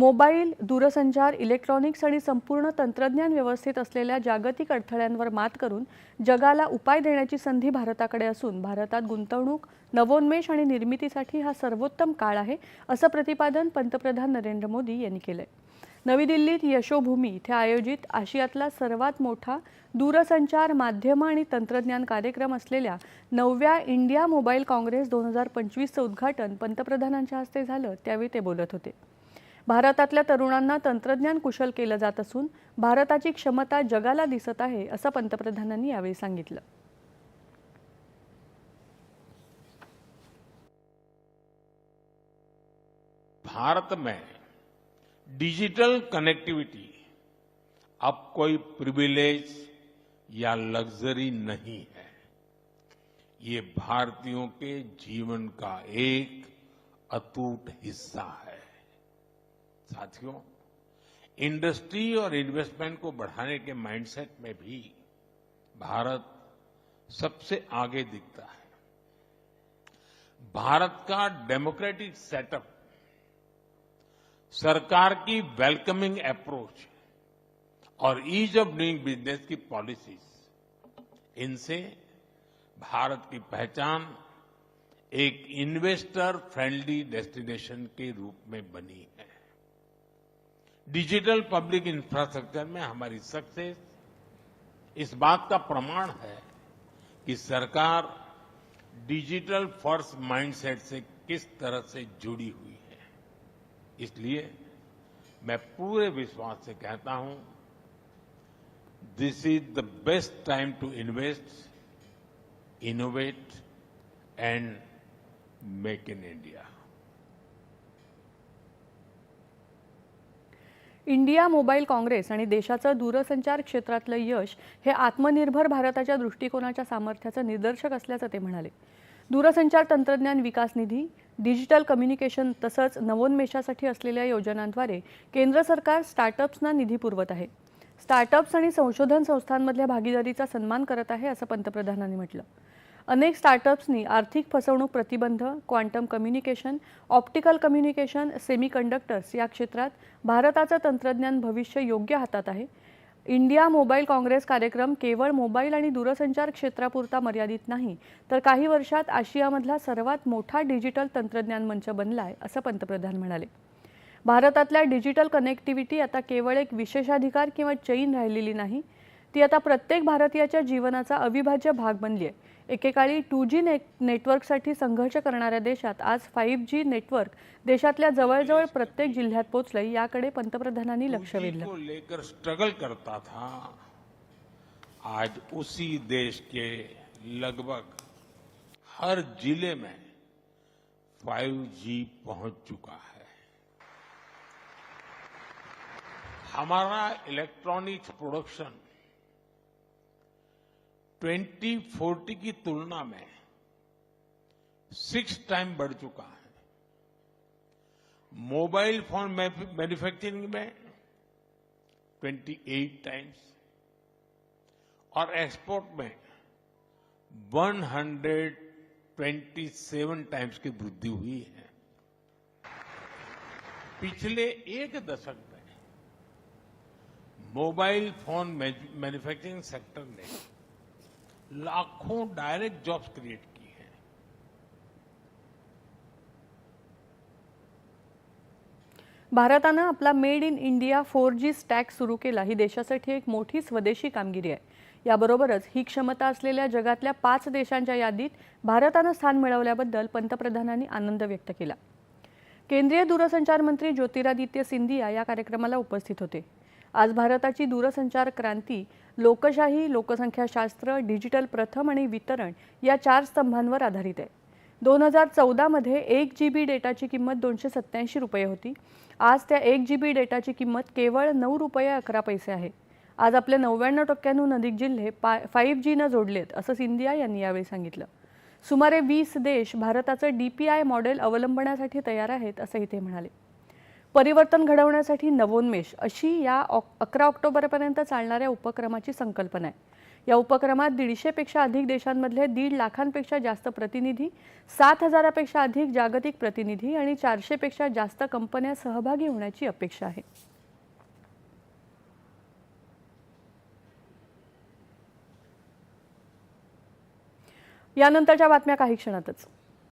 Mobile दूरसंचार electronics आणि संपूर्ण तंत्रज्ञान व्यवस्थेत असलेल्या जागतिक अडथळ्यांवर मात करून जगाला उपाय देण्याची संधी भारताकडे असून भारतात गुंतवणूक नवोन्मेष आणि निर्मितीसाठी हा सर्वोत्तम काळ आहे असं प्रतिपादन पंतप्रधान नरेंद्र मोदी यांनी केलंय. नवी दिल्लीत यशोभूमी इथे आयोजित आशियातला सर्वात मोठा दूरसंचार माध्यमं आणि तंत्रज्ञान कार्यक्रम असलेल्या नवव्या इंडिया मोबाईल काँग्रेस दोन हजार पंचवीसचं उद्घाटन पंतप्रधानांच्या हस्ते झालं त्यावेळी ते बोलत होते. भारतातल्या तरुणांना तंत्रज्ञान कुशल केलं जात असून भारताची क्षमता जगाला दिसत आहे असं पंतप्रधानांनी यावेळी सांगितलं. भारत में डिजिटल कनेक्टिविटी अब कोई प्रिविलेज या लग्जरी नहीं है। ये भारतीयों के जीवन का एक अटूट हिस्सा है। साथियों, इंडस्ट्री और इन्वेस्टमेंट को बढ़ाने के माइंडसेट में भी भारत सबसे आगे दिखता है। भारत का डेमोक्रेटिक सेटअप सरकार की वेलकमिंग अप्रोच और ईज ऑफ़ डूइंग बिज़नेस की पॉलिसीज़ इनसे भारत की पहचान एक इन्वेस्टर फ्रेंडली डेस्टिनेशन के रूप में बनी है। डिजिटल पब्लिक इंफ्रास्ट्रक्चर में हमारी सक्सेस। इस बात का प्रमाण है कि सरकार डिजिटल फ़र्स्ट माइंडसेट से किस तरह से जुड़ी हुई है। इसलिए मैं पूरे विश्वास से कहता हूँ this is the best time to invest innovate and make in India India mobile congress आणि देशाचं दूरसंचार क्षेत्रातलं यश हे आत्मनिर्भर भारताच्या दृष्टिकोनाच्या सामर्थ्याचं निदर्शक असल्याचं ते म्हणाले. दूरसंचार तंत्रज्ञान विकास निधी डिजिटल कम्युनिकेशन तसंच नवोन्मेषासाठी असलेल्या योजनांद्वारे केंद्र सरकार स्टार्टअप्सना निधी पुरवत आहे. स्टार्टअप्स आणि संशोधन संस्थांमधल्या भागीदारीचा सन्मान करत आहे असं पंतप्रधानांनी म्हटलं. अनेक स्टार्टअप्सनी आर्थिक फसवणूक प्रतिबंध quantum communication optical communication semiconductors या क्षेत्रात भारताचं तंत्रज्ञान भविष्य योग्य हातात आहे. इंडिया मोबाईल काँग्रेस कार्यक्रम केवळ मोबाईल आणि दूरसंचार क्षेत्रापुरता मर्यादित नाही तर काही वर्षात आशियामधला सर्वात मोठा डिजिटल तंत्रज्ञान मंच बनला आहे असं पंतप्रधान म्हणाले. भारतातल्या डिजिटल कनेक्टिव्हिटी आता केवळ एक विशेषाधिकार किंवा चैन राहिलेली नाही ती आता प्रत्येक भारतीयाच्या जीवनाचा अविभाज्य भाग बनली आहे एकेकाळी टू जी नेट नेटवर्कसाठी संघर्ष करणाऱ्या देशात आज फाईव्ह जी नेटवर्क देशातल्या जवळजवळ प्रत्येक जिल्ह्यात पोहोचलंय याकडे पंतप्रधानांनी लक्ष 2G वेधलं. लेकर स्ट्रगल करता था आज उसी देश के लगभग हर जिले में 5G पहुंच चुका है। हमारा इलेक्ट्रॉनिक्स प्रोडक्शन 2040 की तुलना में सिक्स टाइम बढ़ चुका है। मोबाइल फ़ोन मैन्युफैक्चरिंग में 28 टाइम्स और एक्सपोर्ट में 127 टाइम्स की वृद्धि हुई है। पिछले एक दशक में मोबाइल फ़ोन मैन्युफैक्चरिंग सेक्टर ने लाखों डायरेक्ट जॉब्स क्रिएट की हैं। भारतानं आपला made in India four G stack सुरू केला. ही देशासाठी एक मोठी स्वदेशी कामगिरी आहे. याबरोबरच ही क्षमता असलेल्या जगातल्या पाच देशांच्या यादीत भारतानं स्थान मिळवल्याबद्दल पंतप्रधानांनी आनंद व्यक्त केला. केंद्रीय दूरसंचार मंत्री ज्योतिरादित्य सिंधिया या कार्यक्रमाला उपस्थित होते. आज भारताची दूरसंचार क्रांती लोकशाही लोकसंख्याशास्त्र डिजिटल प्रथम आणि वितरण या चार स्तंभांवर आधारित आहे. दोन हजार चौदामध्ये एक जी बी डेटाची किंमत दोनशे सत्त्याऐंशी रुपये होती. आज त्या एक जी बी डेटाची किंमत केवळ नऊ रुपये अकरा पैसे आहे. आज आपले नव्याण्णव टक्क्यांहून अधिक जिल्हे पा फाईव्ह जीनं जोडलेत असं सिंधिया यांनी यावेळी सांगितलं. सुमारे वीस देश भारताचं डी पी आय मॉडेल अवलंबण्यासाठी तयार आहेत असंही ते म्हणाले. परिवर्तन घडवण्यासाठी नवोन्मेष अशी या अकरा ऑक्टोबरपर्यंत चालणाऱ्या उपक्रमाची संकल्पना आहे. या उपक्रमात दीडशेपेक्षा अधिक देशांमधले दीड लाखांपेक्षा जास्त प्रतिनिधी सात हजारापेक्षा अधिक जागतिक प्रतिनिधी आणि चारशेपेक्षा जास्त कंपन्या सहभागी होण्याची अपेक्षा आहे. यानंतरच्या बातम्या काही क्षणातच.